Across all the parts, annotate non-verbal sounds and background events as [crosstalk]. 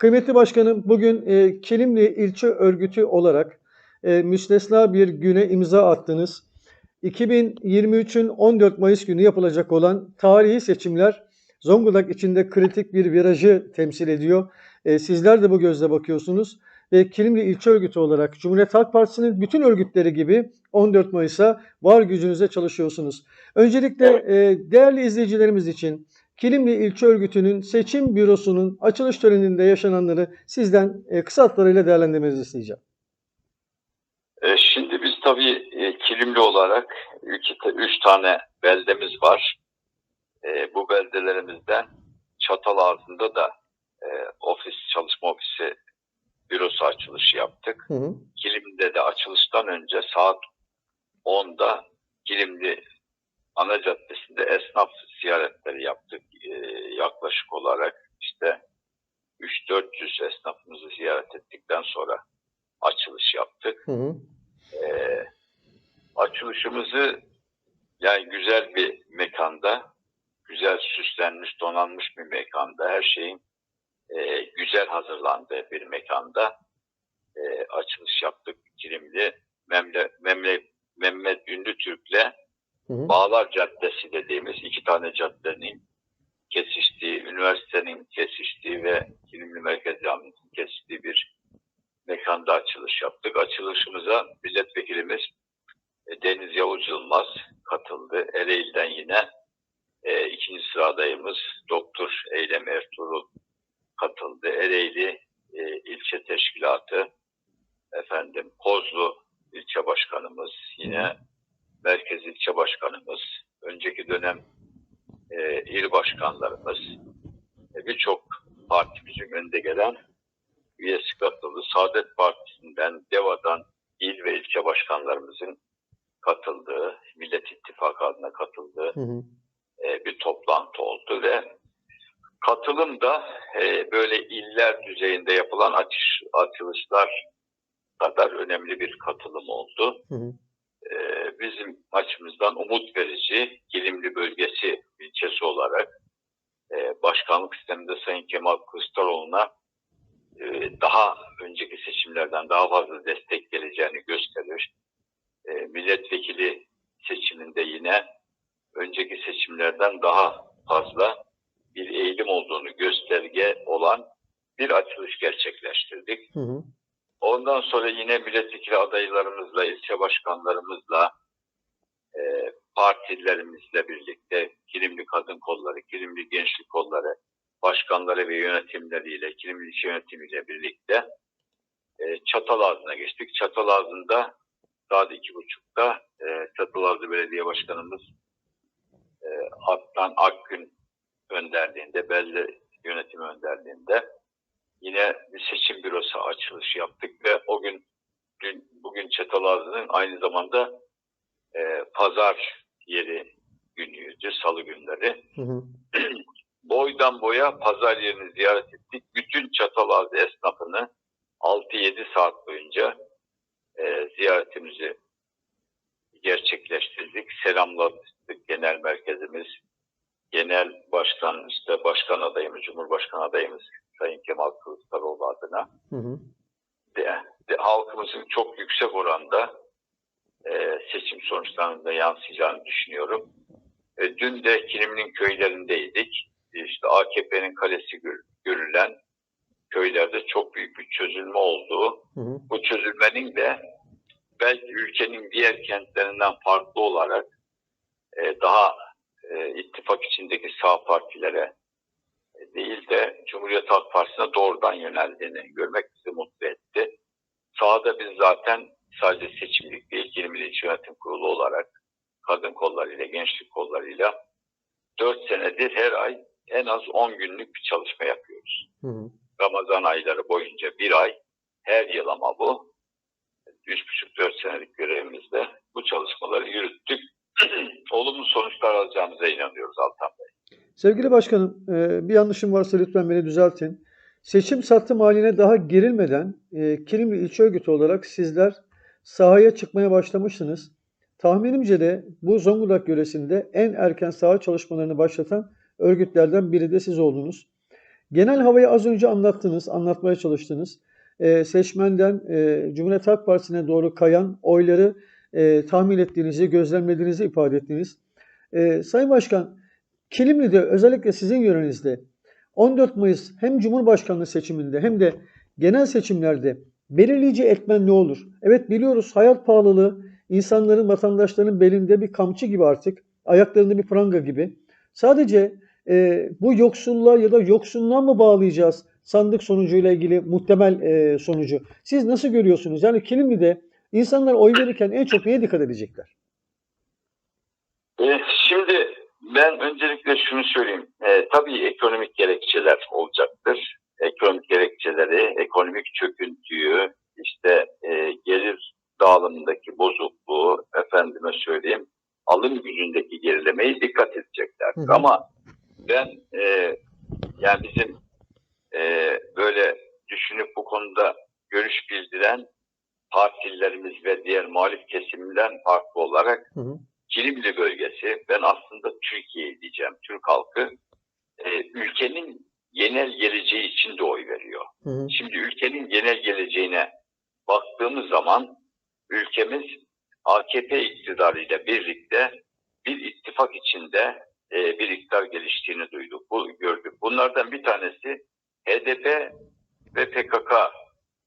Kıymetli başkanım, bugün e, Kilimli İlçe Örgütü olarak e, müstesna bir güne imza attınız. 2023'ün 14 Mayıs günü yapılacak olan tarihi seçimler Zonguldak içinde kritik bir virajı temsil ediyor. E, sizler de bu gözle bakıyorsunuz ve Kilimli İlçe Örgütü olarak Cumhuriyet Halk Partisi'nin bütün örgütleri gibi 14 Mayıs'a var gücünüze çalışıyorsunuz. Öncelikle e, değerli izleyicilerimiz için Kilimli İlçe Örgütü'nün seçim bürosunun açılış töreninde yaşananları sizden e, kısa hatlarıyla değerlendirmenizi isteyeceğim. E, Şimdi biz tabii e, Kilimli olarak iki, üç tane beldemiz var. Bu beldelerimizden Çatalazı'nda da e, ofis, çalışma ofisi bürosu açılışı yaptık. Hı hı. Kilim'de de açılıştan önce saat 10'da Kilimli ana caddesinde esnaf yaklaşık olarak işte 3-400 esnafımızı ziyaret ettikten sonra açılış yaptık. Hı hı. Ee, açılışımızı yani güzel bir mekanda, güzel süslenmiş, donanmış bir mekanda, her şeyin e, güzel hazırlandığı bir mekanda e, açılış yaptık. Kilimli Memle, Memle, Mehmet Ünlü Türk'le. Bağlar Caddesi dediğimiz iki tane caddenin kesiştiği, üniversitenin kesiştiği ve Kilimli Merkez Camii'nin kesiştiği bir mekanda açılış yaptık. Açılışımıza milletvekilimiz e, Deniz Yavuz Yılmaz katıldı. Ereğli'den yine e, ikinci sıradayımız Doktor Eylem Ertuğrul katıldı. Ereğli e, ilçe teşkilatı efendim Kozlu ilçe başkanımız yine merkez ilçe başkanımız önceki dönem il başkanlarımız birçok partimizin önde gelen üyesi katıldı. Saadet Partisi'nden, DEVA'dan il ve ilçe başkanlarımızın katıldığı, Millet İttifakı adına katıldığı Hı hı. e, bir toplantı oldu ve katılım da e, böyle iller düzeyinde yapılan açış, açılışlar kadar önemli bir katılım oldu. Hı hı. Bizim açımızdan umut verici Kilimli bölgesi ilçesi olarak e, başkanlık sisteminde Sayın Kemal Kılıçdaroğlu'na e, daha önceki seçimlerden daha fazla destek geleceğini gösterir. E, milletvekili seçiminde yine önceki seçimlerden daha fazla bir eğilim olduğunu gösterge olan bir açılış gerçekleştirdik. Hı hı. Ondan sonra yine milletvekili adaylarımızla, ilçe başkanlarımızla, partilerimizle birlikte Kilimli Kadın Kolları, Kilimli Gençlik Kolları başkanları ve yönetimleriyle, Kilimli ilçe yönetimiyle birlikte e, Çatalazı'na geçtik. Çatalazı'nda saat iki buçukta e, Çatalazı Belediye Başkanımız e, Adnan Akgün önderliğinde, belli yönetim önderliğinde yine bir seçim bürosu açılışı yaptık ve o gün dün bugün Çatalazı'nın aynı zamanda e, pazar yeri günüydü, salı günleri. Hı hı. [clears throat] Boydan boya pazar yerini ziyaret ettik. Bütün Çatalazı esnafını 6-7 saat boyunca e, ziyaretimizi gerçekleştirdik. Selamladık genel merkezimiz, genel başkan, işte başkan adayımız, cumhurbaşkanı adayımız Sayın Kemal Kılıçdaroğlu adına Hı hı. de, de halkımızın çok yüksek oranda e, seçim sonuçlarında yansıyacağını düşünüyorum. E, dün de Kilimli'nin köylerindeydik. İşte AKP'nin kalesi gör- görülen köylerde çok büyük bir çözülme olduğu, Hı hı. bu çözülmenin de belki ülkenin diğer kentlerinden farklı olarak e, daha e, ittifak içindeki sağ partilere e, değil de Cumhuriyet Halk Partisi'ne doğrudan yöneldiğini görmek bizi mutlu etti. Sahada biz zaten sadece seçimlik değil, 20 İlçe Yönetim Kurulu olarak kadın kollarıyla, gençlik kollarıyla 4 senedir her ay en az 10 günlük bir çalışma yapıyoruz. Hı hı. Ramazan ayları boyunca bir ay her yıl ama bu 3,5-4 senelik görevimizde bu çalışmaları yürüttük. [clears throat] Olumlu sonuçlar alacağımıza inanıyoruz Altan Bey. Sevgili başkanım, e, bir yanlışım varsa lütfen beni düzeltin. Seçim sattım haline daha girilmeden e, Kilimli İlçe Örgütü olarak sizler sahaya çıkmaya başlamışsınız. Tahminimce de bu Zonguldak yöresinde en erken saha çalışmalarını başlatan örgütlerden biri de siz oldunuz. Genel havayı az önce anlattınız, anlatmaya çalıştınız. Ee, seçmenden e, Cumhuriyet Halk Partisi'ne doğru kayan oyları e, tahmin ettiğinizi, gözlemlediğinizi ifade ettiniz. Ee, Sayın Başkan, Kilimli'de özellikle sizin yörenizde 14 Mayıs hem Cumhurbaşkanlığı seçiminde hem de genel seçimlerde belirleyici etmen ne olur? Evet biliyoruz hayat pahalılığı insanların, vatandaşların belinde bir kamçı gibi artık, ayaklarında bir pranga gibi. Sadece e, bu yoksulluğa ya da yoksunluğa mı bağlayacağız sandık sonucuyla ilgili muhtemel e, sonucu? Siz nasıl görüyorsunuz? Yani Kilimli'de insanlar oy verirken en çok neye dikkat edecekler? E, şimdi ben öncelikle şunu söyleyeyim. E, tabii ekonomik gerekçeler olacaktır. Ekonomik gerekçeleri, ekonomik çöküntüyü, işte e, gelir dağılımındaki bozukluğu, efendime söyleyeyim, alım gücündeki gerilemeyi dikkat edecekler. Hı hı. Ama ben e, yani bizim e, böyle düşünüp bu konuda görüş bildiren partililerimiz ve diğer muhalif kesimden farklı olarak Hı hı. Kilimli bölgesi, ben aslında Türkiye diyeceğim, Türk halkı e, ülkenin genel geleceği için de oy veriyor. Hı hı. Şimdi ülkenin genel geleceğine baktığımız zaman ülkemiz AKP iktidarıyla birlikte bir ittifak içinde e, bir iktidar geliştiğini duyduk, bu gördük. Bunlardan bir tanesi HDP ve PKK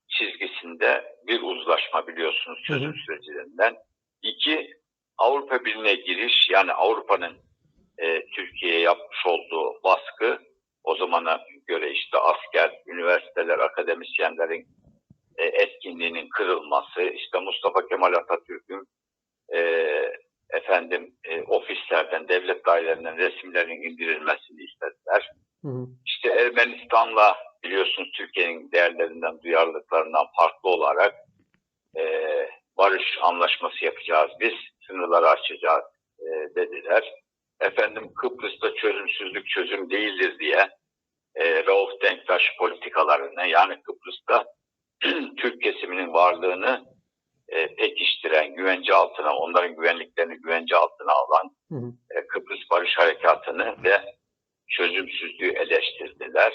çizgisinde bir uzlaşma biliyorsunuz çözüm sürecilerinden. İki, Avrupa Birliği'ne giriş yani Avrupa'nın e, Türkiye'ye yapmış olduğu baskı o zamana göre işte asker, üniversiteler, akademisyenlerin e, etkinliğinin kırılması, işte Mustafa Kemal Atatürk'ün e, efendim e, ofislerden, devlet dairelerinden resimlerin indirilmesini istediler. Hı hı. İşte Ermenistan'la biliyorsunuz Türkiye'nin değerlerinden, duyarlılıklarından farklı olarak e, barış anlaşması yapacağız. Biz sınırları açacağız e, dediler. Efendim Kıbrıs'ta çözümsüzlük çözüm değildir diye e, Rauf Denktaş politikalarını yani Kıbrıs'ta [clears throat] Türk kesiminin varlığını e, pekiştiren, güvence altına, onların güvenliklerini güvence altına alan Hı hı. e, Kıbrıs Barış Harekatı'nı ve çözümsüzlüğü eleştirdiler.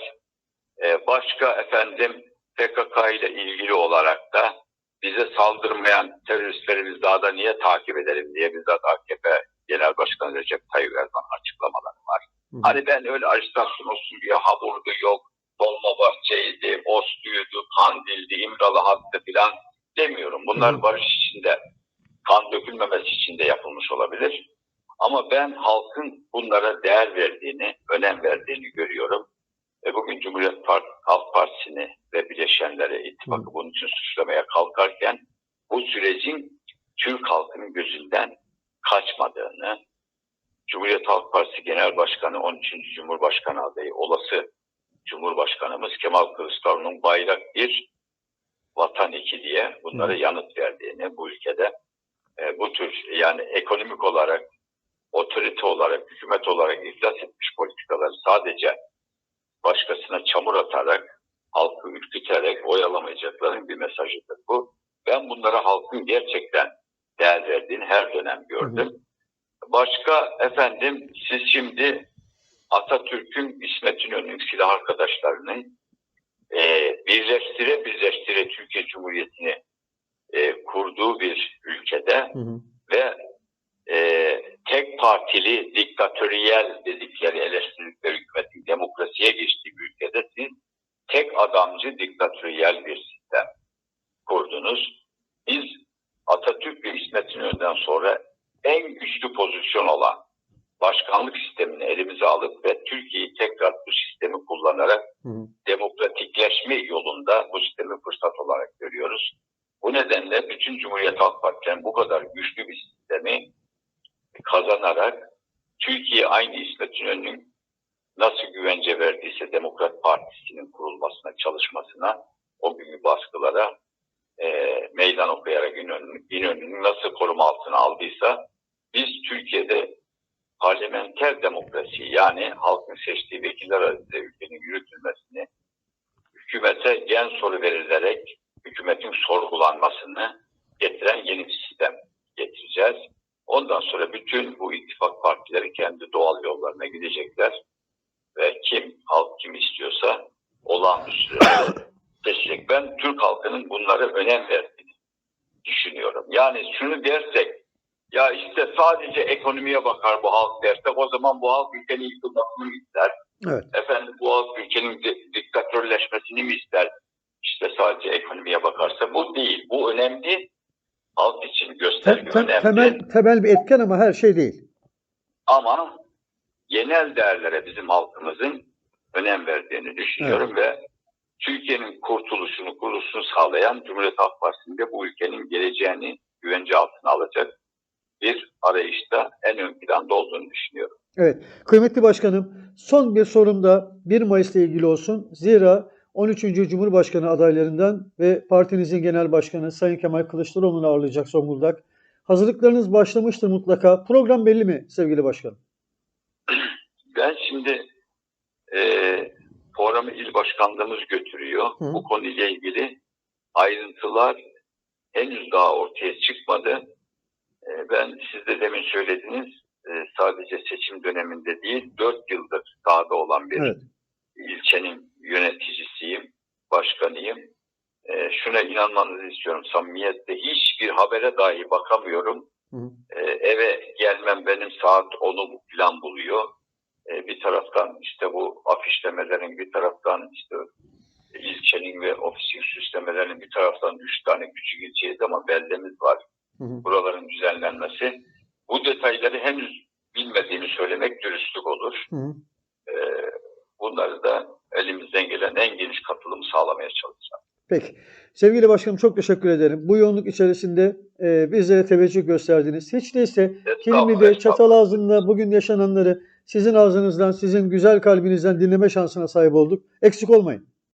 E, başka efendim PKK ile ilgili olarak da bize saldırmayan teröristlerimiz daha da niye takip edelim diye bizzat AKP Genel Başkanı Recep Tayyip Erdoğan açıklamaları var. Hı hı. Hani ben öyle ajitasyon olsun diye hamurdu yok, Dolmabahçe'ydi, Ostü'ydü, Kandil'di, İmralı hattı filan demiyorum. Bunlar Hı. barış içinde, kan dökülmemesi için de yapılmış olabilir. Ama ben halkın bunlara değer verdiğini, önem verdiğini görüyorum. E bugün Cumhuriyet Part Halk Partisi'ni ve bileşenleri ittifakı bunun için suçlamaya kalkarken bu sürecin Türk halkının gözünden kaçmadığını, Cumhuriyet Halk Partisi Genel Başkanı 13. Cumhurbaşkanı adayı olası Cumhurbaşkanımız Kemal Kılıçdaroğlu'nun bayrak bir vatan iki diye bunlara yanıt verdiğini bu ülkede e, bu tür yani ekonomik olarak otorite olarak, hükümet olarak iflas etmiş politikaları sadece başkasına çamur atarak, halkı ürküterek oyalamayacakların bir mesajıdır bu. Ben bunlara halkın gerçekten değer verdiğini her dönem gördüm. Başka efendim siz şimdi Atatürk'ün, İsmet İnönü'nün silah arkadaşlarının e, birleştire birleştire Türkiye Cumhuriyeti'ni e, kurduğu bir ülkede Hı hı. ve e, tek partili diktatöriyel dedikleri eleştirdikleri hükümetin demokrasiye geçtiği bir ülkede siz tek adamcı diktatöriyel bir sistem kurdunuz. Biz Atatürk ve İsmet İnönü'nden sonra en güçlü pozisyon olan başkanlık sistemini elimize alıp ve Türkiye'yi tekrar bu sistemi kullanarak Hı hı. demokratikleşme yolunda bu sistemi fırsat olarak görüyoruz. Bu nedenle bütün Cumhuriyet Halk Partisi'nin bu kadar güçlü bir sistemi kazanarak Türkiye aynı İsmet İnönü'nün nasıl güvence verdiyse Demokrat Partisi'nin kurulmasına, çalışmasına, o günkü baskılara e, meydan okuyarak İnönü- İnönü'nün nasıl koruma altına aldıysa biz Türkiye'de parlamenter demokrasi yani halkın seçtiği vekiller arasında ülkenin yürütülmesini hükümete gen soru verilerek hükümetin sorgulanmasını getiren yeni bir sistem getireceğiz. Ondan sonra bütün bu ittifak partileri kendi doğal yollarına gidecekler ve kim, halk kim istiyorsa olağanüstü [coughs] seçecek. Ben Türk halkının bunlara önem verdiğini düşünüyorum. Yani şunu dersek, ya işte sadece ekonomiye bakar bu halk dersek o zaman bu halk ülkenin yıkılmasını mı ister? Evet. Efendim bu halk ülkenin di- diktatörleşmesini mi ister? İşte sadece ekonomiye bakarsa bu değil. Bu önemli. Halk için Te- gösterge te- önemli. temel temel bir etken ama her şey değil. Ama genel değerlere bizim halkımızın önem verdiğini düşünüyorum ve Türkiye'nin kurtuluşunu, kuruluşunu sağlayan Cumhuriyet Halk Partisi'nde bu ülkenin geleceğini güvence altına alacak bir arayışta en ön planda olduğunu düşünüyorum. Evet. Kıymetli başkanım, son bir sorum da 1 Mayıs'la ilgili olsun. Zira 13. Cumhurbaşkanı adaylarından ve partinizin genel başkanı Sayın Kemal Kılıçdaroğlu'nu ağırlayacak Zonguldak. Hazırlıklarınız başlamıştır mutlaka. Program belli mi sevgili başkanım? [clears throat] Ben şimdi e, programı il başkanlığımız götürüyor. Hı. Bu konuyla ilgili ayrıntılar henüz daha ortaya çıkmadı. E, ben siz de demin söylediniz e, sadece seçim döneminde değil 4 yıldır sahada olan bir Evet. ilçenin yöneticisiyim, başkanıyım. E, şuna inanmanızı istiyorum samimiyetle hiçbir habere dahi bakamıyorum. Hı hı. E, eve gelmem benim saat 10'u plan buluyor. Bir taraftan işte bu afişlemelerin bir taraftan işte ilçenin ve ofisin süslemelerinin bir taraftan üç tane küçük ilçeyiz ama beldemiz var. Hı hı. Buraların düzenlenmesi. Bu detayları henüz bilmediğimi söylemek dürüstlük olur. Hı hı. E, bunları da elimizden gelen en geniş katılımı sağlamaya çalışacağım. Peki. Sevgili başkanım çok teşekkür ederim. Bu yoğunluk içerisinde e, bizlere teveccüh gösterdiniz. Hiç değilse estağfurullah. Çatalazı'nda bugün yaşananları sizin ağzınızdan, sizin güzel kalbinizden dinleme şansına sahip olduk. Eksik olmayın.